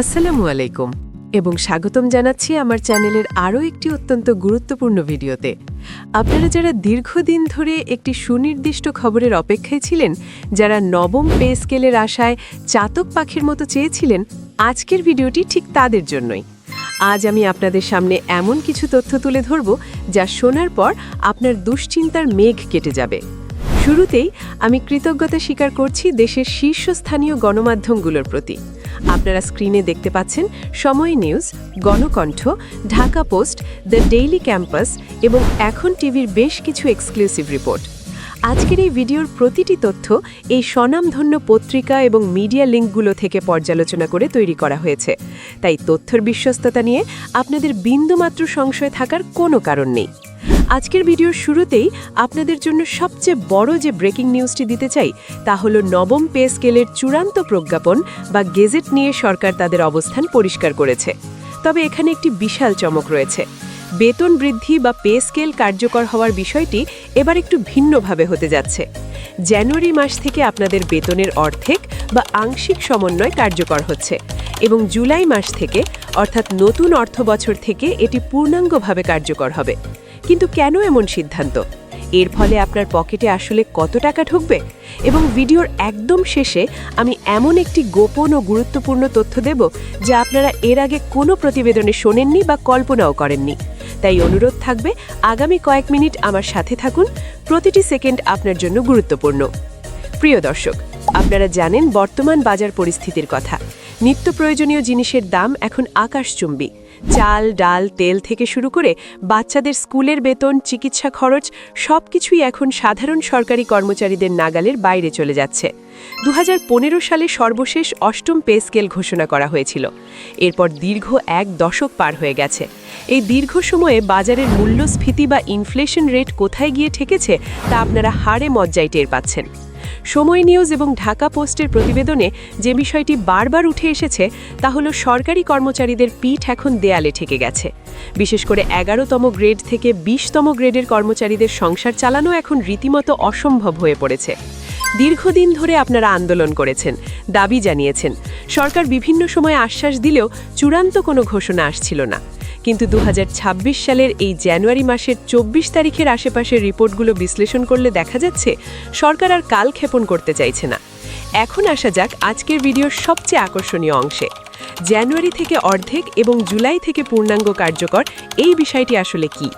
আসসালামু আলাইকুম এবং স্বাগতম জানাচ্ছি আমার চ্যানেলের আরও একটি অত্যন্ত গুরুত্বপূর্ণ ভিডিওতে। আপনারা যারা দীর্ঘদিন ধরে একটি সুনির্দিষ্ট খবরের অপেক্ষায় ছিলেন, যারা নবম পে স্কেলের আশায় চাতক পাখির মতো চেয়েছিলেন, আজকের ভিডিওটি ঠিক তাদের জন্যই। আজ আমি আপনাদের সামনে এমন কিছু তথ্য তুলে ধরব, যা শোনার পর আপনার দুশ্চিন্তার মেঘ কেটে যাবে। শুরুতেই আমি কৃতজ্ঞতা স্বীকার করছি দেশের শীর্ষস্থানীয় গণমাধ্যমগুলোর প্রতি। আপনারা স্ক্রিনে দেখতে পাচ্ছেন Somoy news Gonokontho, Dhaka post the daily campus এবং এখন টিভির বেশ কিছু এক্সক্লুসিভ রিপোর্ট আজকের এই ভিডিওর প্রতিটি তথ্য এই স্বনামধন্য পত্রিকা এবং মিডিয়া লিঙ্কগুলো থেকে পর্যালোচনা করে তৈরি করা হয়েছে। তাই তথ্যের বিশ্বস্ততা নিয়ে আপনাদের বিন্দুমাত্র সংশয় থাকার কোনো কারণ নেই। আজকের ভিডিওর শুরুতেই আপনাদের জন্য সবচেয়ে বড় যে ব্রেকিং নিউজটি দিতে চাই, তা হলো নবম পে স্কেলের চূড়ান্ত প্রজ্ঞাপন বা গেজেট নিয়ে সরকার তাদের অবস্থান পরিষ্কার করেছে। তবে এখানে একটি বিশাল চমক রয়েছে। বেতন বৃদ্ধি বা পে স্কেল কার্যকর হওয়ার বিষয়টি এবার একটু ভিন্নভাবে হতে যাচ্ছে। জানুয়ারি মাস থেকে আপনাদের বেতনের অর্ধেক বা আংশিক সমন্বয় কার্যকর হচ্ছে এবং জুলাই মাস থেকে, অর্থাৎ নতুন অর্থ বছর থেকে, এটি পূর্ণাঙ্গভাবে কার্যকর হবে। কিন্তু কেন এমন সিদ্ধান্ত? এর ফলে আপনার পকেটে আসলে কত টাকা ঢুকবে? এবং ভিডিওর একদম শেষে আমি এমন একটি গোপন ও গুরুত্বপূর্ণ তথ্য দেব যা আপনারা এর আগে কোনো প্রতিবেদনে শোনেননি বা কল্পনাও করেননি। তাই অনুরোধ থাকবে, আগামী কয়েক মিনিট আমার সাথে থাকুন, প্রতিটি সেকেন্ড আপনার জন্য গুরুত্বপূর্ণ। প্রিয় দর্শক, আপনারা জানেন বর্তমান বাজার পরিস্থিতির কথা। নিত্য প্রয়োজনীয় জিনিসের দাম এখন আকাশচুম্বী। চাল, ডাল, তেল থেকে শুরু করে বাচ্চাদের স্কুলের বেতন, চিকিৎসা খরচ সব কিছুই এখন সাধারণ সরকারি কর্মচারীদের নাগালের বাইরে চলে যাচ্ছে। দু হাজার পনেরো সালে সর্বশেষ অষ্টম পে স্কেল ঘোষণা করা হয়েছিল। এরপর দীর্ঘ এক দশক পার হয়ে গেছে। এই দীর্ঘ সময়ে বাজারের মূল্যস্ফীতি বা ইনফ্লেশন রেট কোথায় গিয়ে ঠেকেছে তা আপনারা হাড়ে মজ্জায় টের পাচ্ছেন। সময় নিউজ এবং ঢাকা পোস্টের প্রতিবেদনে যে বিষয়টি বারবার উঠে এসেছে, তা হলো সরকারি কর্মচারীদের পিঠ এখন দেয়ালে ঠেকে গেছে। বিশেষ করে এগারোতম গ্রেড থেকে বিশতম গ্রেডের কর্মচারীদের সংসার চালানো এখন রীতিমতো অসম্ভব হয়ে পড়েছে। দীর্ঘদিন ধরে আপনারা আন্দোলন করেছেন, দাবি জানিয়েছেন। সরকার বিভিন্ন সময় আশ্বাস দিলেও চূড়ান্ত কোনো ঘোষণা আসছিল না। কিন্তু দু হাজার ছাব্বিশ সালের এই জানুয়ারি মাসের চব্বিশ তারিখের আশেপাশের রিপোর্টগুলো বিশ্লেষণ করলে দেখা যাচ্ছে, সরকার আর কাল ক্ষেপণ করতে চাইছে না। এখন আসা যাক আজকের ভিডিওর সবচেয়ে আকর্ষণীয় অংশে। জানুয়ারি থেকে অর্ধেক এবং জুলাই থেকে পূর্ণাঙ্গ কার্যকর এই বিষয়টি আসলে কি?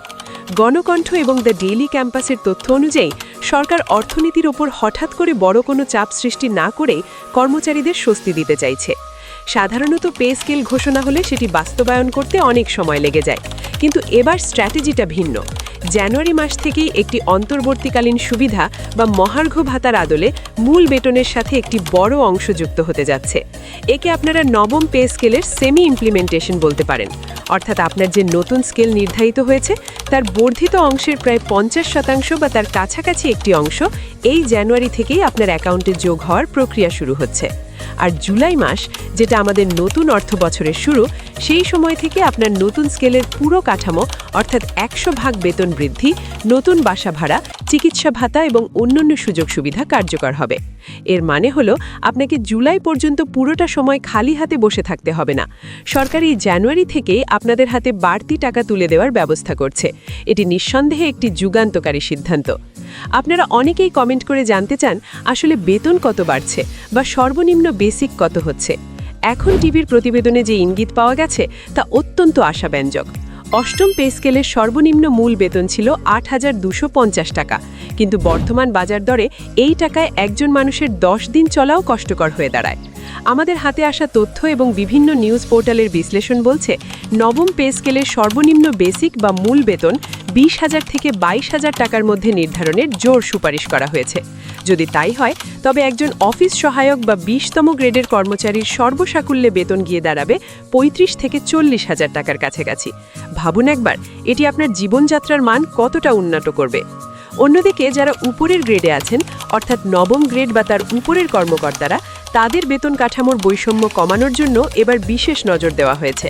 গণকণ্ঠ এবং দ্য ডেইলি ক্যাম্পাসের তথ্য অনুযায়ী, সরকার অর্থনীতির ওপর হঠাৎ করে বড় কোনো চাপ সৃষ্টি না করেই কর্মচারীদের স্বস্তি দিতে চাইছে। সাধারণত পে স্কেল ঘোষণা হলে সেটি বাস্তবায়ন করতে অনেক সময় লেগে যায়। কিন্তু এবার স্ট্র্যাটেজিটা ভিন্ন। জানুয়ারি মাস থেকেই একটি অন্তর্বর্তীকালীন সুবিধা বা মহার্ঘ ভাতার আদলে মূল বেতনের সাথে একটি বড় অংশ যুক্ত হতে যাচ্ছে। একে আপনারা নবম পে স্কেলের সেমি ইমপ্লিমেন্টেশন বলতে পারেন। অর্থাৎ আপনার যে নতুন স্কেল নির্ধারিত হয়েছে তার বর্ধিত অংশের প্রায় পঞ্চাশ শতাংশ বা তার কাছাকাছি একটি অংশ এই জানুয়ারি থেকেই আপনার অ্যাকাউন্টে যোগ হওয়ার প্রক্রিয়া শুরু হচ্ছে। আর জুলাই মাস, যেটা আমাদের নতুন অর্থ বছরের শুরু, সেই সময় থেকে আপনার নতুন স্কেলের পুরো কাঠামো, অর্থাৎ একশো ভাগ বেতন বৃদ্ধি, নতুন বাসা ভাড়া, চিকিৎসা ভাতা এবং অন্যান্য সুযোগ সুবিধা কার্যকর হবে। এর মানে হলো, আপনাকে জুলাই পর্যন্ত পুরোটা সময় খালি হাতে বসে থাকতে হবে না। সরকারি জানুয়ারি থেকেই আপনাদের হাতে বাড়তি টাকা তুলে দেওয়ার ব্যবস্থা করছে। এটি নিঃসন্দেহে একটি যুগান্তকারী সিদ্ধান্ত। আপনারা অনেকেই কমেন্ট করে জানতে চান, আসলে বেতন কত বাড়ছে? বা সর্বনিম্ন বেসিক কত হচ্ছে। এখন টিভির প্রতিবেদনে যে ইঙ্গিত পাওয়া গেছে, তা অত্যন্ত আশাব্যঞ্জক। অষ্টম পে স্কেলের সর্বনিম্ন মূল বেতন ছিল আট টাকা। কিন্তু বর্তমান বাজার দরে এই টাকায় একজন মানুষের দশ দিন চলাও কষ্টকর হয়ে দাঁড়ায়। আমাদের হাতে আসা তথ্য এবং বিভিন্ন নিউজ পোর্টালের বিশ্লেষণ বলছে, নবম পে স্কেলের সর্বনিম্ন বেসিক বা মূল বেতন বিশ হাজার থেকে বাইশ হাজার টাকার মধ্যে নির্ধারণের জোর সুপারিশ করা হয়েছে। যদি তাই হয়, তবে একজন অফিস সহায়ক বা বিশতম গ্রেডের কর্মচারীর সর্বসাকুল্যে বেতন গিয়ে দাঁড়াবে পঁয়ত্রিশ থেকে চল্লিশ হাজার টাকার কাছাকাছি। ভাবুন একবার, এটি আপনার জীবনযাত্রার মান কতটা উন্নত করবে। অন্যদিকে, যারা উপরের গ্রেডে আছেন, অর্থাৎ নবম গ্রেড বা তার উপরের কর্মকর্তারা তাদের বেতন কাঠামোর বৈষম্য কমানোর জন্য এবার বিশেষ নজর দেওয়া হয়েছে।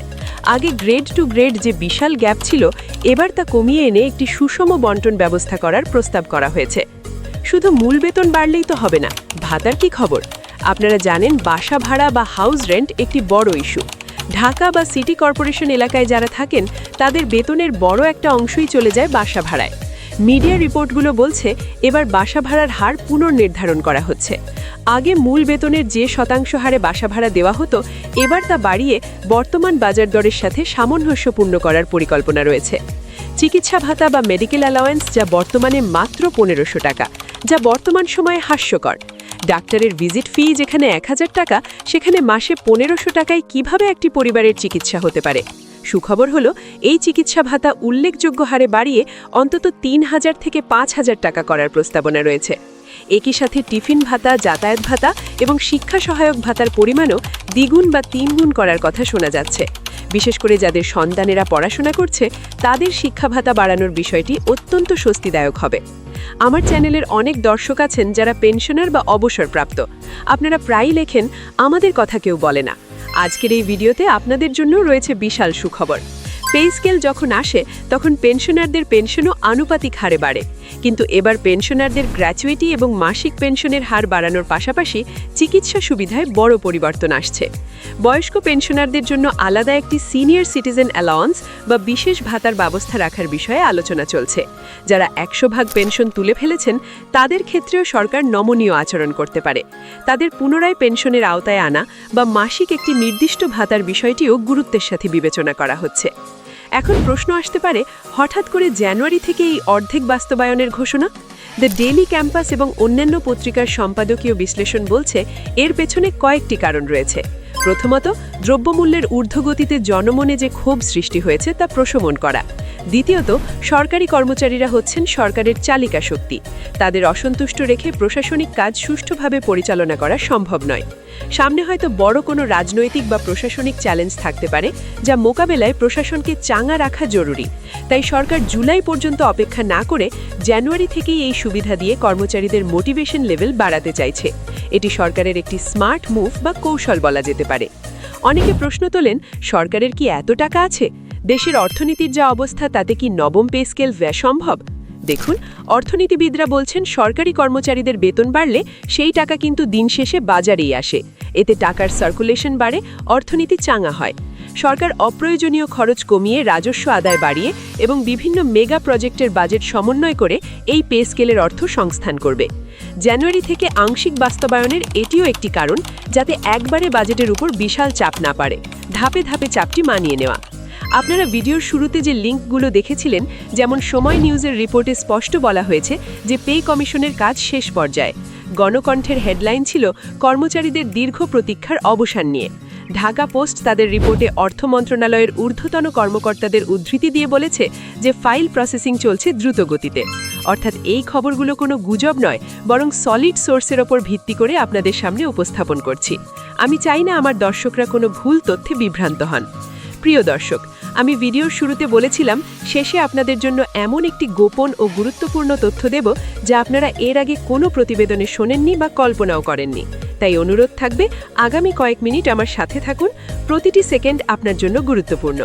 আগে গ্রেড টু গ্রেড যে বিশাল গ্যাপ ছিল, এবার তা কমিয়ে এনে একটি সুষম বন্টন ব্যবস্থা করার প্রস্তাব করা হয়েছে। শুধু মূল বেতন বাড়লেই তো হবে না, ভাতার কি খবর? আপনারা জানেন বাসা ভাড়া বা হাউস রেন্ট একটি বড় ইস্যু। ঢাকা বা সিটি কর্পোরেশন এলাকায় যারা থাকেন, তাদের বেতনের বড় একটা অংশই চলে যায় বাসা ভাড়ায়। মিডিয়া রিপোর্টগুলো বলছে, এবার বাসা ভাড়ার হার পুনর্নির্ধারণ করা হচ্ছে। আগে মূল বেতনের যে শতাংশ হারে বাসা ভাড়া দেওয়া হতো, এবার তা বাড়িয়ে বর্তমান বাজার দরের সাথে সামঞ্জস্যপূর্ণ করার পরিকল্পনা রয়েছে। চিকিৎসা ভাতা বা মেডিকেল অ্যালাওয়েন্স যা বর্তমানে মাত্র পনেরোশো টাকা, যা বর্তমান সময়ে হাস্যকর। ডাক্তারের ভিজিট ফি যেখানে এক হাজার টাকা, সেখানে মাসে পনেরোশো টাকায় কীভাবে একটি পরিবারের চিকিৎসা হতে পারে? সুখবর হলো, এই চিকিৎসা ভাতা উল্লেখযোগ্য হারে বাড়িয়ে অন্তত তিন হাজার থেকে পাঁচ হাজার টাকা করার প্রস্তাবনা রয়েছে। একই সাথে টিফিন ভাতা, যাতায়াত ভাতা এবং শিক্ষা সহায়ক ভাতার পরিমাণও দ্বিগুণ বা তিনগুণ করার কথা শোনা যাচ্ছে। বিশেষ করে যাদের সন্তানেরা পড়াশোনা করছে, তাদের শিক্ষা ভাতা বাড়ানোর বিষয়টি অত্যন্ত স্বস্তিদায়ক হবে। আমার চ্যানেলের অনেক দর্শক আছেন যারা পেনশনার বা অবসরপ্রাপ্ত। আপনারা প্রায়ই লেখেন, আমাদের কথা কেউ বলে না। আজকের এই ভিডিওতে আপনাদের জন্য রয়েছে বিশাল সুখবর। পে স্কেল যখন আসে, তখন পেনশনারদের পেনশনও আনুপাতিক হারে বাড়ে। কিন্তু এবার পেনশনারদের গ্র্যাচুইটি এবং মাসিক পেনশনের হার বাড়ানোর পাশাপাশি চিকিৎসা সুবিধায় বড় পরিবর্তন আসছে। বয়স্ক পেনশনারদের জন্য আলাদা একটি সিনিয়র সিটিজেন অ্যালাউন্স বা বিশেষ ভাতার ব্যবস্থা রাখার বিষয়ে আলোচনা চলছে। যারা একশো ভাগ পেনশন তুলে ফেলেছেন, তাদের ক্ষেত্রেও সরকার নমনীয় আচরণ করতে পারে। তাদের পুনরায় পেনশনের আওতায় আনা বা মাসিক একটি নির্দিষ্ট ভাতার বিষয়টিও গুরুত্বের সাথে বিবেচনা করা হচ্ছে। এখন প্রশ্ন আসতে পারে, হঠাৎ করে জানুয়ারি থেকে এই অর্ধেক বাস্তবায়নের ঘোষণা? দ্য ডেইলি ক্যাম্পাস এবং অন্যান্য পত্রিকার সম্পাদকীয় বিশ্লেষণ বলছে, এর পেছনে কয়েকটি কারণ রয়েছে। প্রথমত, দ্রব্যমূল্যের ঊর্ধ্বগতিতে জনমনে যে ক্ষোভ সৃষ্টি হয়েছে তা প্রশমন করা। দ্বিতীয়ত, সরকারি কর্মচারীরা হচ্ছেন সরকারের চালিকা শক্তি। তাদের অসন্তুষ্ট রেখে প্রশাসনিক কাজ সুষ্ঠুভাবে পরিচালনা করা সম্ভব নয়। সামনে হয়তো বড় কোনো রাজনৈতিক বা প্রশাসনিক চ্যালেঞ্জ থাকতে পারে, যা মোকাবেলায় প্রশাসনকে চাঙা রাখা জরুরি। তাই সরকার জুলাই পর্যন্ত অপেক্ষা না করে জানুয়ারি থেকেই এই সুবিধা দিয়ে কর্মচারীদের মোটিভেশন লেভেল বাড়াতে চাইছে। এটি সরকারের একটি স্মার্ট মুভ বা কৌশল বলা যেতে পারে। অনেকে প্রশ্ন তোলেন, সরকারের কি এত টাকা আছে? দেশের অর্থনীতির যা অবস্থা, তাতে কি নবম পে স্কেল ব্যয় সম্ভব? দেখুন, অর্থনীতিবিদরা বলছেন, সরকারি কর্মচারীদের বেতন বাড়লে সেই টাকা কিন্তু দিন শেষে বাজারেই আসে। এতে টাকার সার্কুলেশন বাড়ে, অর্থনীতি চাঙা হয়। সরকার অপ্রয়োজনীয় খরচ কমিয়ে রাজস্ব আদায় বাড়িয়ে এবং বিভিন্ন মেগা প্রজেক্টের বাজেট সমন্বয় করে এই পে স্কেলের অর্থ সংস্থান করবে। জানুয়ারি থেকে আংশিক বাস্তবায়নের এটিও একটি কারণ যাতে একবারে বাজেটের উপর বিশাল চাপ না পারে ধাপে ধাপে চাপটি মানিয়ে নেওয়া। আপনারা ভিডিওর শুরুতে যে লিঙ্কগুলো দেখেছিলেন, যেমন সময় নিউজের রিপোর্টে স্পষ্ট বলা হয়েছে যে পে কমিশনের কাজ শেষ পর্যায়ে। গণকণ্ঠের হেডলাইন ছিল কর্মচারীদের দীর্ঘ প্রতীক্ষার অবসান নিয়ে। ঢাকা পোস্ট তাদের রিপোর্টে অর্থ মন্ত্রণালয়ের ঊর্ধ্বতন কর্মকর্তাদের উদ্ধৃতি দিয়ে বলেছে যে ফাইল প্রসেসিং চলছে দ্রুত গতিতে অর্থাৎ এই খবরগুলো কোনো গুজব নয়, বরং সলিড সোর্সের ওপর ভিত্তি করে আপনাদের সামনে উপস্থাপন করছি। আমি চাই না আমার দর্শকরা কোনো ভুল তথ্যে বিভ্রান্ত হন। প্রিয় দর্শক, আমি ভিডিওর শুরুতে বলেছিলাম, শেষে আপনাদের জন্য এমন একটি গোপন ও গুরুত্বপূর্ণ তথ্য দেব, যা আপনারা এর আগে কোনো প্রতিবেদনে শোনেননি বা কল্পনাও করেননি। তাই অনুরোধ থাকবে, আগামী কয়েক মিনিট আমার সাথে থাকুন, প্রতিটি সেকেন্ড আপনার জন্য গুরুত্বপূর্ণ।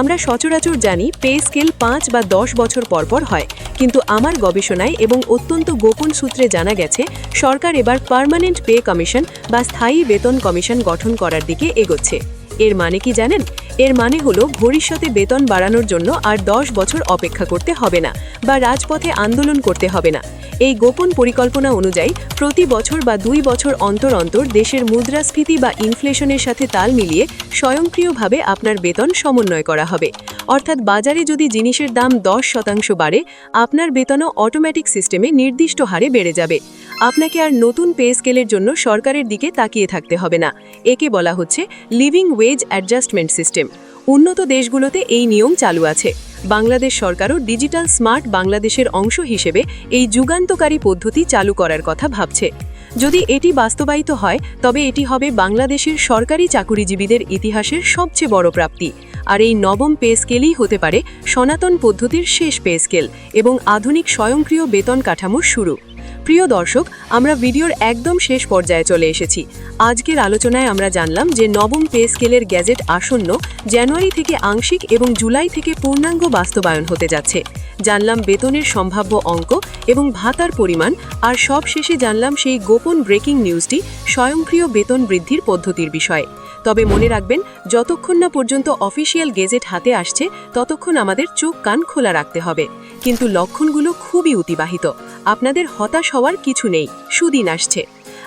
আমরা সচরাচর জানি পে স্কেল পাঁচ বা দশ বছর পরপর হয়। কিন্তু আমার গবেষণায় এবং অত্যন্ত গোপন সূত্রে জানা গেছে, সরকার এবার পার্মানেন্ট পে কমিশন বা স্থায়ী বেতন কমিশন গঠন করার দিকে এগোচ্ছে। এর মানে কি জানেন? এর মানে হলো ভবিষ্যতে বেতন বাড়ানোর জন্য আর দশ বছর অপেক্ষা করতে হবে না বা রাজপথে আন্দোলন করতে হবে না। এই গোপন পরিকল্পনা অনুযায়ী প্রতি বছর বা দুই বছর অন্তর অন্তর দেশের মুদ্রাস্ফীতি বা ইনফ্লেশনের সাথে তাল মিলিয়ে স্বয়ংক্রিয়ভাবে আপনার বেতন সমন্বয় করা হবে। অর্থাৎ বাজারে যদি জিনিসের দাম দশ শতাংশ বাড়ে, আপনার বেতনও অটোমেটিক সিস্টেমে নির্দিষ্ট হারে বেড়ে যাবে। আপনাকে আর নতুন পে স্কেলের জন্য সরকারের দিকে তাকিয়ে থাকতে হবে না। একে বলা হচ্ছে লিভিং ওয়েজ অ্যাডজাস্টমেন্ট সিস্টেম উন্নত দেশগুলোতে এই নিয়ম চালু আছে। বাংলাদেশ সরকারও ডিজিটাল স্মার্ট বাংলাদেশের অংশ হিসেবে এই যুগান্তকারী পদ্ধতি চালু করার কথা ভাবছে। যদি এটি বাস্তবায়িত হয়, তবে এটি হবে বাংলাদেশের সরকারি চাকুরিজীবীদের ইতিহাসের সবচেয়ে বড় প্রাপ্তি। আর এই নবম পে স্কেলই হতে পারে সনাতন পদ্ধতির শেষ পে স্কেল এবং আধুনিক স্বয়ংক্রিয় বেতন কাঠামোর শুরু। প্রিয় দর্শক, আমরা ভিডিওর একদম শেষ পর্যায়ে চলে এসেছি। আজকের আলোচনায় আমরা জানলাম যে নবম পে স্কেলের গ্যাজেট আসন্ন জানুয়ারি থেকে আংশিক এবং জুলাই থেকে পূর্ণাঙ্গ বাস্তবায়ন হতে যাচ্ছে। জানলাম বেতনের সম্ভাব্য অঙ্ক এবং ভাতার পরিমাণ, আর সব শেষে জানলাম সেই গোপন ব্রেকিং নিউজটি স্বয়ংক্রিয় বেতন বৃদ্ধির পদ্ধতির বিষয়ে। তবে মনে রাখবেন, যতক্ষণ না পর্যন্ত অফিসিয়াল গেজেট হাতে আসছে, ততক্ষণ আমাদের চোখ কান খোলা রাখতে হবে। কিন্তু লক্ষণগুলো খুবই অতিবাহিত। আপনাদের হতাশ হওয়ার কিছু নেই, সুদিন আসছে।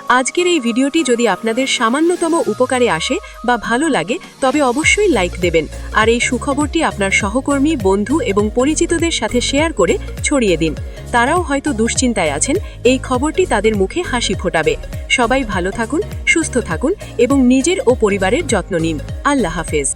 আজকের এই ভিডিওটি যদি আপনাদের সামান্যতম উপকারে আসে বা ভালো লাগে, তবে অবশ্যই লাইক দেবেন, আর এই সুখবরটি আপনার সহকর্মী, বন্ধু এবং পরিচিতদের সাথে শেয়ার করে ছড়িয়ে দিন। তারাও হয়তো দুশ্চিন্তায় আছেন, এই খবরটি তাদের মুখে হাসি ফোটাবে। সবাই ভালো থাকুন, সুস্থ থাকুন এবং নিজের ও পরিবারের যত্ন নিন। আল্লাহ হাফেজ।